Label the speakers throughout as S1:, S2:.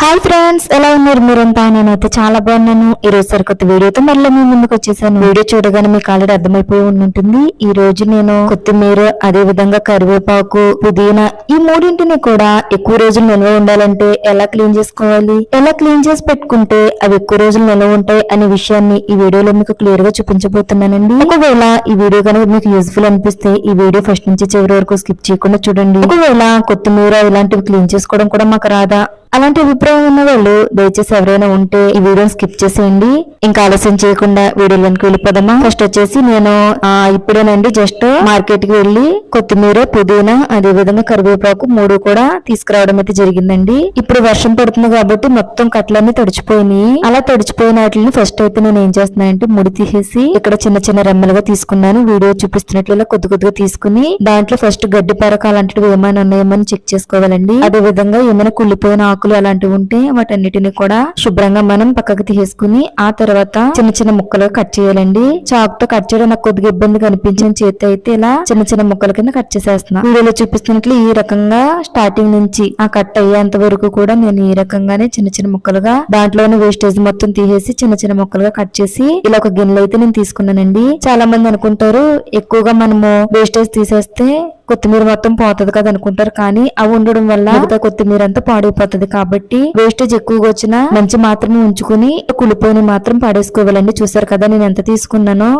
S1: Hi friends ఎలా ఉన్నారు మీరంతా? నేనైతే చాలా బాగున్నాను. ఈ రోజు సరికొత్త వీడియోతో మళ్ళీ మీ ముందుకు వచ్చేసాను. వీడియో చూడగానే మీకు ఆల్రెడీ అర్థమైపోయి ఉంటుంది ఈ రోజు నేను కొత్తిమీర అదే విధంగా కరివేపాకు పుదీనా ఈ మూడింటిని కూడా ఎక్కువ రోజులు నిల్వ ఉండాలంటే ఎలా క్లీన్ చేసుకోవాలి? ఎలా క్లీన్ చేసి పెట్టుకుంటే అవి ఎక్కువ రోజులు నిల్వ ఉంటాయి అనే విషయాన్ని ఈ వీడియోలో మీకు క్లియర్గా చూపించబోతున్నానండి. ఒకవేళ ఈ వీడియో కనుక మీకు యూస్ఫుల్ అనిపిస్తే ఈ వీడియో ఫస్ట్ నుంచి చివరి వరకు స్కిప్ చేయకుండా చూడండి. ఒకవేళ కొత్తిమీర ఇలాంటివి క్లీన్ చేసుకోవడం కూడా మాకు రాదా? అలాంటి అభిప్రాయం ఉన్న వాళ్ళు దయచేసి ఎవరైనా ఉంటే ఈ వీడియోని స్కిప్ చేసేయండి. ఇంకా ఆలస్యం చేయకుండా వీడియోలోకి వెళ్ళిపోదామా? ఫస్ట్ వచ్చేసి నేను ఇప్పుడేనండి జస్ట్ మార్కెట్కి వెళ్ళి కొత్తిమీర పుదీనా అదే విధంగా కరివేపాకు మూడు కూడా తీసుకురావడం అయితే జరిగిందండి. ఇప్పుడు వర్షం పడుతుంది కాబట్టి మొత్తం కట్లన్నీ తడిచిపోయినాయి. అలా తడిచిపోయిన వాటిని ఫస్ట్ అయితే నేను ఏం చేస్తున్నానంటే ముడి తీసేసి ఇక్కడ చిన్న చిన్న రెమ్మలుగా తీసుకున్నాను. వీడియో చూపిస్తున్నట్లు కొద్ది కొద్దిగా తీసుకుని దాంట్లో ఫస్ట్ గడ్డి పరక అలాంటివి ఏమైనా ఉన్నాయేమో చెక్ చేసుకోవాలండి. అదే విధంగా ఏమైనా కుళ్ళిపోయిన ఆకులు అలాంటివి ఉంటే వాటన్నిటిని కూడా శుభ్రంగా మనం పక్కకు తీసుకుని ఆ తర్వాత చిన్న చిన్న ముక్కలుగా కట్ చేయాలండి. చాకుతో కట్ చేయడం నాకు కొద్దిగా ఇబ్బంది కనిపించిన చేతి అయితే ఇలా చిన్న చిన్న ముక్కల కింద కట్ చేసేస్తున్నా. వీడియోలో చూపిస్తున్నట్లు ఈ రకంగా స్టార్టింగ్ నుంచి ఆ కట్ అయ్యేంత వరకు కూడా నేను ఈ రకంగానే చిన్న చిన్న ముక్కలుగా దాంట్లోని వేస్టేజ్ మొత్తం తీసేసి చిన్న చిన్న ముక్కలుగా కట్ చేసి ఇలా ఒక గిన్నెలు అయితే నేను తీసుకున్నానండి. చాలా మంది అనుకుంటారు ఎక్కువగా మనము వేస్టేజ్ తీసేస్తే కొత్తిమీర మొత్తం పోతుంది కదా అనుకుంటారు. కానీ అవి ఉండడం వల్ల మిగతా కొత్తిమీర అంతా పాడైపోతుంది కాబట్టి వేస్టేజ్ ఎక్కువగా వచ్చినా మంచి మాత్రమే ఉంచుకుని కులిపోయిన మాత్రం పాడేసుకోవాలండి. చూసారు కదా నేను ఎంత తీసుకున్నానో.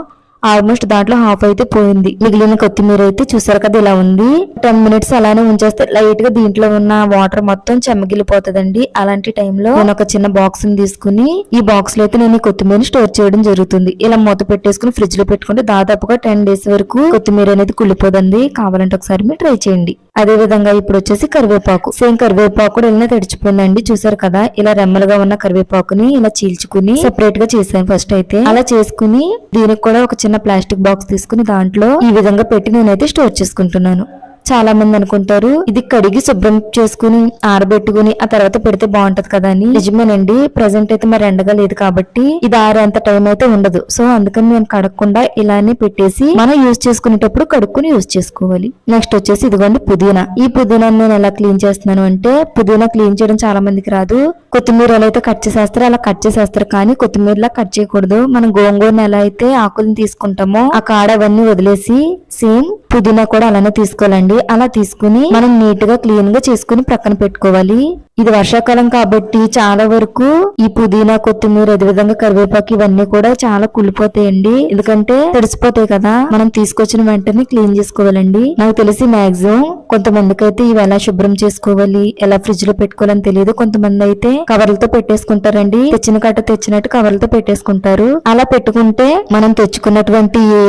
S1: ఆల్మోస్ట్ దాంట్లో హాఫ్ అయితే పోయింది. మిగిలిన కొత్తిమీర అయితే చూసారు కదా ఇలా ఉంది. టెన్ మినిట్స్ అలానే ఉంచేస్తే లైట్గా దీంట్లో ఉన్న వాటర్ మొత్తం చెమ్మగిలిపోతుందండి అలాంటి టైంలో నేను ఒక చిన్న బాక్స్ని తీసుకుని ఈ బాక్స్లో అయితే నేను కొత్తిమీర స్టోర్ చేయడం జరుగుతుంది. ఇలా మూత పెట్టేసుకుని ఫ్రిడ్జ్లో పెట్టుకుంటే దాదాపుగా టెన్ డేస్ వరకు కొత్తిమీర అనేది కుళ్ళిపోదండి. కావాలంటే ఒకసారి మీరు ట్రై చేయండి. అదే విధంగా ఇప్పుడు వచ్చేసి కరివేపాకు. సేమ్ కరివేపాకు కూడా ఇలా తడిచిపోయిందండి. చూసారు కదా? ఇలా రెమ్మలుగా ఉన్న కరివేపాకుని ఇలా చీల్చుకుని సెపరేట్గా చేశాను ఫస్ట్ అయితే. అలా చేసుకుని దీనికి కూడా ఒక చిన్న ప్లాస్టిక్ బాక్స్ తీసుకుని దాంట్లో ఈ విధంగా పెట్టి నేనైతే స్టోర్ చేసుకుంటున్నాను. చాలా మంది అనుకుంటారు ఇది కడిగి శుభ్రం చేసుకుని ఆరబెట్టుకుని ఆ తర్వాత పెడితే బాగుంటది కదా అని. నిజమేనండి ప్రెసెంట్ అయితే మరి ఎండగా లేదు కాబట్టి ఇది ఆరేంత టైం అయితే ఉండదు. సో అందుకని నేను కడగకుండా ఇలానే పెట్టేసి మనం యూజ్ చేసుకునేటప్పుడు కడుక్కుని యూజ్ చేసుకోవాలి. నెక్స్ట్ వచ్చేసి ఇదిగోండి పుదీనా. ఈ పుదీనా నేను ఎలా క్లీన్ చేస్తున్నాను అంటే పుదీనా క్లీన్ చేయడం చాలా మందికి రాదు. కొత్తిమీర ఎలా అయితే కట్ చేసేస్తారు అలా కట్ చేసేస్తారు కానీ కొత్తిమీరలా కట్ చేయకూడదు. మనం గోంగూరని ఎలా అయితే ఆకులను తీసుకుంటామో ఆ కాడ అవన్నీ వదిలేసి సేమ్ పుదీనా కూడా అలానే తీసుకోవాలండి. అలా తీసుకుని మనం నీట్గా క్లీన్గా చేసుకుని ప్రక్కన పెట్టుకోవాలి. ఇది వర్షాకాలం కాబట్టి చాలా వరకు ఈ పుదీనా కొత్తిమీర అదే విధంగా కరివేపాకు ఇవన్నీ కూడా చాలా కుళ్ళిపోతాయండి. ఎందుకంటే తడిసిపోతాయి కదా మనం తీసుకొచ్చిన వెంటనే క్లీన్ చేసుకోవాలండి. నాకు తెలిసి మాక్సిమం కొంతమందికి అయితే ఇవి ఎలా శుభ్రం చేసుకోవాలి ఎలా ఫ్రిడ్జ్లో పెట్టుకోవాలని తెలియదు. కొంతమంది అయితే కవర్లతో పెట్టేసుకుంటారండి. తెచ్చిన కట్ట తెచ్చినట్టు కవర్లతో పెట్టేసుకుంటారు. అలా పెట్టుకుంటే మనం తెచ్చుకున్నటువంటి ఏ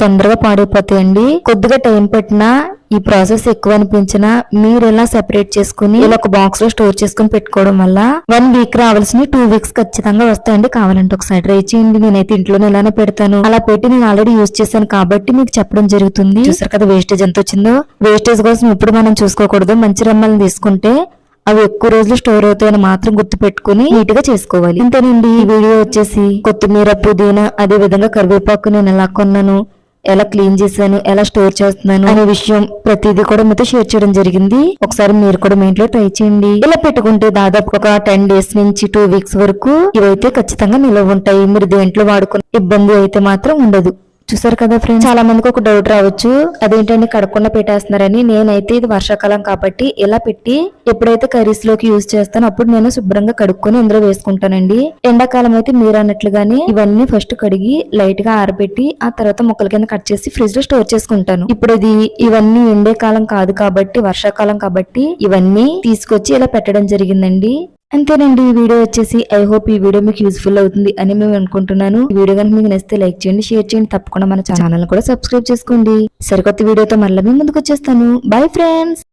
S1: తొందరగా పాడైపోతాయండి. కొద్దిగా టైం పట్టినా ఈ ప్రాసెస్ ఎక్కువ అనిపించినా మీరు ఇలా సెపరేట్ చేసుకుని ఇలా ఒక బాక్స్లో స్టోర్ చేసుకుని పెట్టుకోవడం వల్ల వన్ వీక్ రావాల్సిన టూ వీక్స్ ఖచ్చితంగా వస్తాయండి. కావాలంటే ఒకసారి ట్రై చేయండి. నేనైతే ఇంట్లోనే ఇలానే పెడతాను. అలా పెట్టి నేను ఆల్రెడీ యూజ్ చేశాను కాబట్టి మీకు చెప్పడం జరుగుతుంది. చూసారు కదా వేస్టేజ్ ఎంత వచ్చిందో? వేస్టేజ్ కోసం ఇప్పుడు మనం చూసుకోకూడదు. మంచి రమ్మల్ని తీసుకుంటే అవి ఎక్కువ రోజులు స్టోర్ అవుతాయని మాత్రం గుర్తు పెట్టుకుని నీట్గా చేసుకోవాలి. ఇంతేనండి. ఈ వీడియో వచ్చేసి కొత్తిమీర పుదీనా అదే విధంగా కరివేపాకు నేను ఎలా కొన్నాను ఎలా క్లీన్ చేశాను ఎలా స్టోర్ చేస్తున్నాను అనే విషయం ప్రతిదీ కూడా మీతో షేర్ చేయడం జరిగింది. ఒకసారి మీరు కూడా మీ ఇంట్లో ట్రై చేయండి. ఇలా పెట్టుకుంటే దాదాపు ఒక టెన్ డేస్ నుంచి టూ వీక్స్ వరకు ఇవైతే ఖచ్చితంగా నిలవ ఉంటాయి. మీరు దేంట్లో వాడుకున్న ఇబ్బంది అయితే మాత్రం ఉండదు. చూసారు కదా ఫ్రెండ్స్ చాలా మందికి ఒక డౌట్ రావచ్చు. అదేంటంటే కడకుండా పెట్టేస్తున్నారని. నేనైతే ఇది వర్షాకాలం కాబట్టి ఇలా పెట్టి ఎప్పుడైతే కర్రీస్లోకి యూజ్ చేస్తానో అప్పుడు నేను శుభ్రంగా కడుక్కొని ఇందులో వేసుకుంటానండి. ఎండాకాలం అయితే మీరు అన్నట్లుగానే ఇవన్నీ ఫస్ట్ కడిగి లైట్గా ఆరబెట్టి ఆ తర్వాత ముక్కల కింద కట్ చేసి ఫ్రిడ్జ్లో స్టోర్ చేసుకుంటాను. ఇప్పుడు ఇది ఇవన్నీ ఎండే కాలం కాదు కాబట్టి వర్షాకాలం కాబట్టి ఇవన్నీ తీసుకొచ్చి ఇలా పెట్టడం జరిగిందండి. అంతేనండి ఈ వీడియో వచ్చేసి ఐ హోప్ ఈ వీడియో మీకు యూస్ఫుల్ అవుతుంది అని మేము అనుకుంటున్నాను. ఈ వీడియో కనుక మీకు నచ్చితే లైక్ చేయండి షేర్ చేయండి తప్పకుండా మన ఛానల్ కూడా సబ్స్క్రైబ్ చేసుకోండి. సరికొత్త వీడియోతో మళ్ళీ మీ ముందుకు వచ్చేస్తాను. Bye friends